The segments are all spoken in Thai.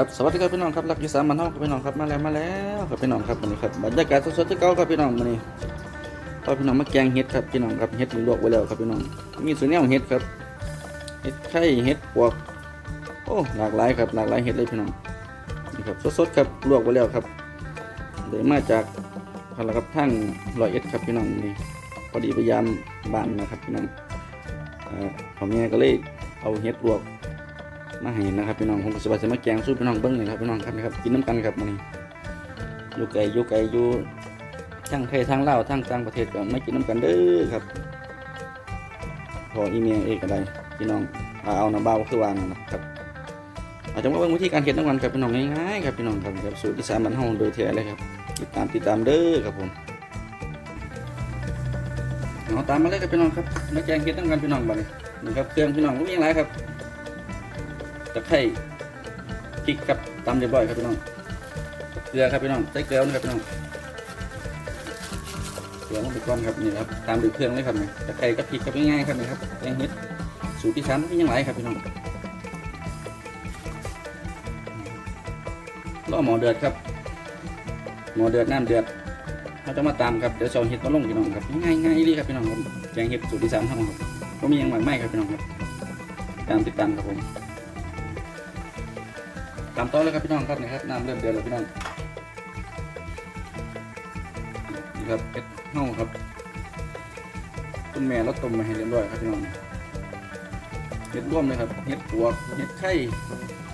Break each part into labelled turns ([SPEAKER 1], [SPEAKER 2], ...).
[SPEAKER 1] ครับสวัสดีครับพี่น้องครับรักอีสามันเฮาครับพี่น้องครับมาแล้วมาแล้วครับพี่น้องครับวันนี้ครับบรรยากาศสดๆที่เก่าครับพี่น้องวันนี้พอพี่น้องมาแกงเห็ดครับพี่น้องครับเห็ดมีลวกไว้แล้วครับพี่น้องมีส่วนแนวเห็ดครับเห็ดไข่เห็ดปวกโอ้หลากหลายครับหลากหลายเห็ดเลยพี่น้องนี่ครับสดๆครับลวกไว้แล้วครับเดี๋ยวมาจากพลังครับทั้งร้อยเอ็ดครับพี่น้องนี่พอดีพยายามบานนะครับพี่น้องอ่าผมเนี่ยก็เลยเอาเห็ดลวก มาให้นะครับพี่น้องผมก็สบายจะมาแกงสู้พี่น้องเบิ้งเลยครับพี่น้องครับนะครับกินน้ำกันครับมันนี้อยู่ไกลอยู่ไกลอยู่ทั้งไทยทั้งลาวทั้งต่างประเทศก็ไม่กินน้ำกันเด้อครับ พออีเมลเอกอะไรพี่น้องเอาเอาน้ำเบาคือวางนะครับอาจจะมาเบิ่งวิธีการเฮ็ดน้ำกันครับพี่น้องง่ายๆครับพี่น้องครับครับสูตรที่สามบันห้องโดยแท้เลยครับติดตามติดตามเด้อครับผมเอาตามมาเลยครับพี่น้องครับมาแกงเฮ็ดน้ำกันพี่น้องบัดนี้นี่ครับเครื่องพี่น้องรู้ยังไรครับ ตะไคร้พริกกับตำเรียบร้อยครับพี่น้องเกลือครับพี่น้องใส่เกลือนะครับพี่น้องเกลือลงไปก่อนครับนี่ครับตามด้วยเครื่องเลยครับนี่ตะไคร้กับพริกกับง่ายๆครับนี่ครับแกงเห็ดสูตรที่สามที่ยังหลายครับพี่น้องรอหมอเดือดครับ หมอเดือดน้ำเดือดเราจะมาตามครับเดี๋ยวจะเอาเห็ดมาลงพี่น้องครับง่ายง่ายๆเลยครับพี่น้องครับแกงเห็ดสูตรที่สามทำครับก็มีอย่างหมากไหมครับพี่น้องครับ ตามติดตามครับผม ตามต่อเลยครับพี่น้องครับนี่ครับน้ำเริ่มเดือดแล้วพี่น้องนี่ครับเอ็ดเน่าครับคุณแม่เราต้มมาให้เรียบร้อยครับพี่น้องเห็ดร่วมเลยครับเห็ดปวกเห็ดไข่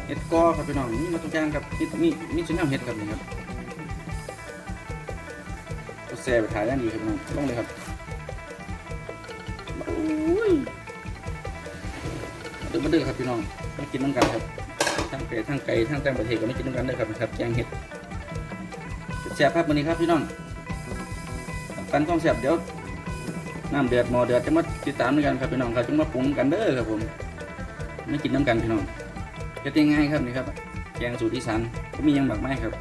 [SPEAKER 1] เห็ดกอครับพี่น้องนี่มาตัวอย่งครับมีมีมีชิ้นน้ำเห็ดครับนี่ครับก็แซ่ไปถ่ายด้านดีครับพี่น้องลงเลยครับโอ้ยมาดื้อมาดื้อครับพี่น้องมากินน้ำกันครับ ทั้งไก่ทั้งไก่ทั้งแตงประเทศก็ไม่กินด้วยกันเลยครับนะครับแกงเห็ดแซ่บครับวันนี้ครับพี่น้องกันต้องแซ่บเดี๋ยวน้ำเดือดหมอเดือดจะมาติดตามด้วยกันครับพี่น้องครับจะมาปรุงกันเด้อครับผมไม่กินน้ำกันพี่น้องเฮ็ดง่ายครับนี่ครับแกงสูตรอีสานก็มียังหมากไม้ครับ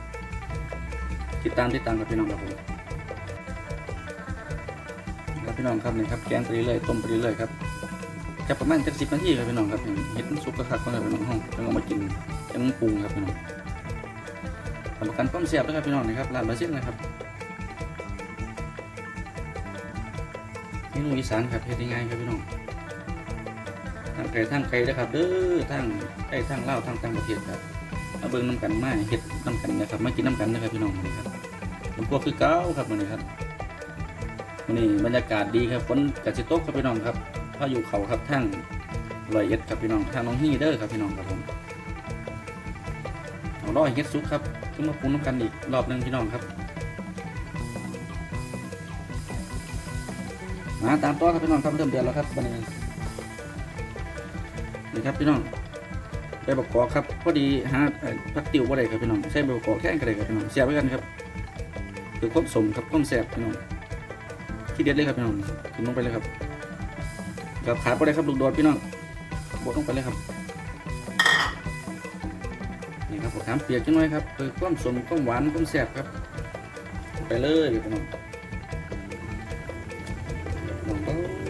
[SPEAKER 1] ติดตามติดตามครับพี่น้องครับผมครับพี่น้องครับนี่ครับแกงไปเรื่อยต้มไปเรื่อยครับ จะประมาณจักสิบนาทีครับพี่น้องครับเห็ดมันสุกกระคักก่อนครับพี่น้องห้องแล้วก็มากินยังปรุงครับพี่น้องทำประกันความเสียบนะครับพี่น้องนะครับร้านบาซิลนะครับเมนูอีสานครับเฮ็ดง่ายครับพี่น้องทางไก่ทางไก่นะครับเด้อทางไก่ทางเล่าทางต่างประเทศครับมาเบิ่งน้ำกันมาเฮ็ดน้ำกันนะครับมากินน้ำกันนะครับพี่น้องวันนี้ครับผมก็คือเก้าครับวันนี้ครับวันนี้บรรยากาศดีครับฝนกระสิตกครับพี่น้องครับ พายุเขาครับทั้งลอยเอ็ดครับพี่น้องทางน้องฮีเดอร์ครับพี่น้องครับผมเอารอให้เฮ็ดซุกครับขึ้นมาปรุงน้ำกันอีกรอบหนึงพี่น้องครับ มาตามต่อครับพี่น้องครับเริ่มเดือนแล้วครับวันนี้นี่ครับพี่น้องใบประกอบครับพอดีหาเอ่อผักติ๋วบ่ได้ครับพี่น้องใช้ใบประกอบแค่กันเลยครับพี่น้องเสียบไว้กันครับคือความสมครับความแซ่บพี่น้องที่เด็ดเลยครับพี่น้องกินลงไปเลยครับ กับขาดไปเลยครับลูกโดดพี่น้องบดลงไปเลยครับนี่ครับขามเปียกจังหน่อยครับคือความสมความหวานความแซ่บครับ ไปเลยพี่น้อง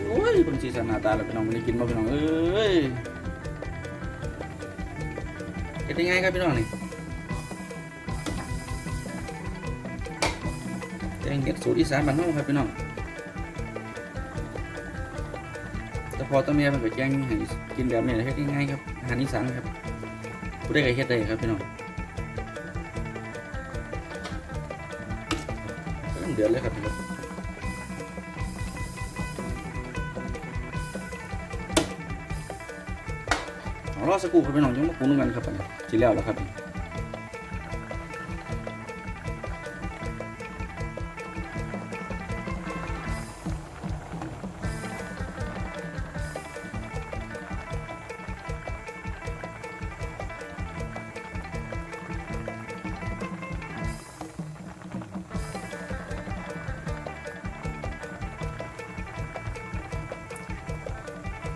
[SPEAKER 1] โอ้ยเป็นสีสันหน้าตาแล้วพี่น้องมันได้กินบ่พี่น้องเอ้ยเฮ็ดยังไงครับพี่น้องนี่แกงเห็ดสูตรอีสานบ้านเฮาครับพี่น้อง อตัวเมียมันก็แย่งให้กินแบบนี้เฮ็ดง่ายๆครับอาหารอีสานครับผู้ได้ก็เฮ็ดได้ครับพี่น้องเริ่มเดือดเลยครับพี่น้องรอสักครู่ครับพี่น้องยังมาปรุงกันครับอันนี้สิแล้วแล้วครับ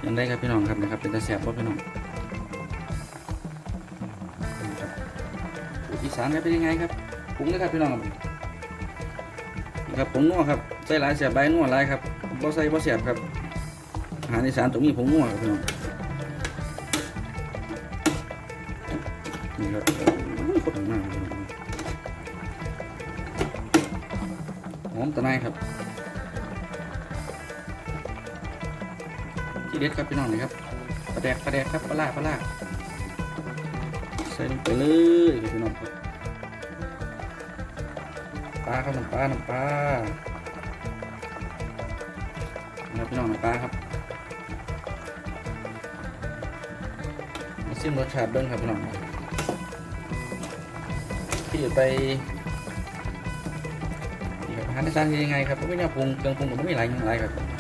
[SPEAKER 1] ยังได้ครับพี่น้องครับนะครับเป็นตาแสบบ่พี่น้องนี่ครับสูตรอีสานครับเป็นยังไงครับปรุงเลยครับพี่น้องครับผงนัวครับใส่หลายเสียบใบนัวหลายครับบ่ใส่บ่เสียบครับอาหารอีสานตรงนี้ผงนัวครับพี่น้องนี่ครับโอ้ยโคตรหอมากหอมตะไนครับ ที่เด็ดครับพี่น้องเลยครับปลาแดกปลาแดกครับปลาล่าปลาล่าใส่ลงไปเลยพี่น้องครับปลาครับน้ำปลาน้ำปลานี่ครับพี่น้องน้ำปลาครับมาซิมรสชาติเบิ้งครับพี่น้องที่จะไปอาหารในซานเป็นยังไงครับไม่เนี่ยปรุงเครื่องปรุงก็ไม่มีหลายอย่างหลายครับ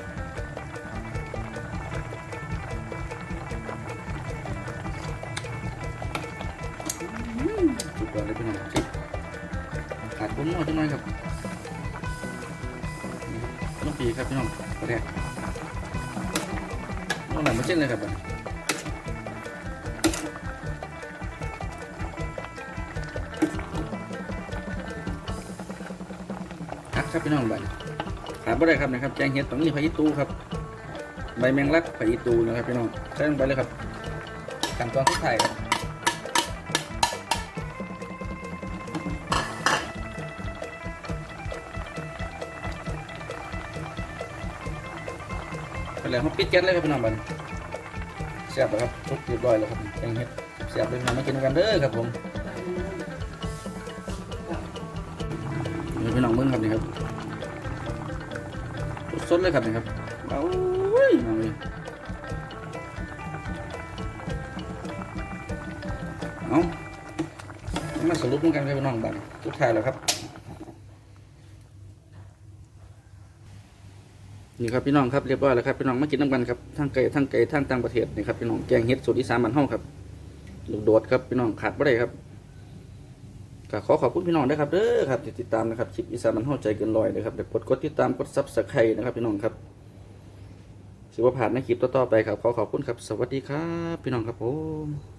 [SPEAKER 1] พี่น้องจิขาดปุ้นน่อยจังหน่อยครับน้องปีครับพี่น้องกระแดกน้องหนังมาเช่นเลยครับบัดฮักครับพี่น้องบัดขาดบ่ได้ครับนะครับแกงเห็ดต้องมีผักอีตูครับ ใบแมงลักผักอีตูนะครับพี่น้องใส่ลงไปเลยครับขั้นตอนสุดท้ายครับ แล้วเขาปิดแก๊สเลยครับพี่น้องบัดนเสียบแล้วครับทุกเรียบร้อยแล้วครับแกงเห็ดเสียบเลยพี่น้องมากินกันเด้อครับผมนี่พี่น้องมึงครับนี่ครับสดเลยครับนี่ครับเอาเว้ยเอาเลยเอามาสรุปมันกันครับพี่น้องบัดนสุดท้ายแล้วครับ นี่ครับพี่น้องครับเรียบร้อยแล้วครับพี่น้องมากินน้ำกันครับทั้งไก่ทั้งไก่ทั้งต่างประเทศนี่ครับพี่น้องแกงเห็ดสูตรอีสานบ้านเฮาครับลูกโดดครับพี่น้องขาดบ่ได้ครับก็ขอขอบคุณพี่น้องด้วยครับเด้อครับที่ติดตามนะครับคลิปอีสานบ้านเฮาใจเกินร้อยนะครับเดี๋ยวกดกดติดตามกดซับสไครต์นะครับพี่น้องครับสิว่าผ่านในคลิปต่อๆไปครับขอขอบคุณครับ สวัสดีครับ พี่น้องครับผม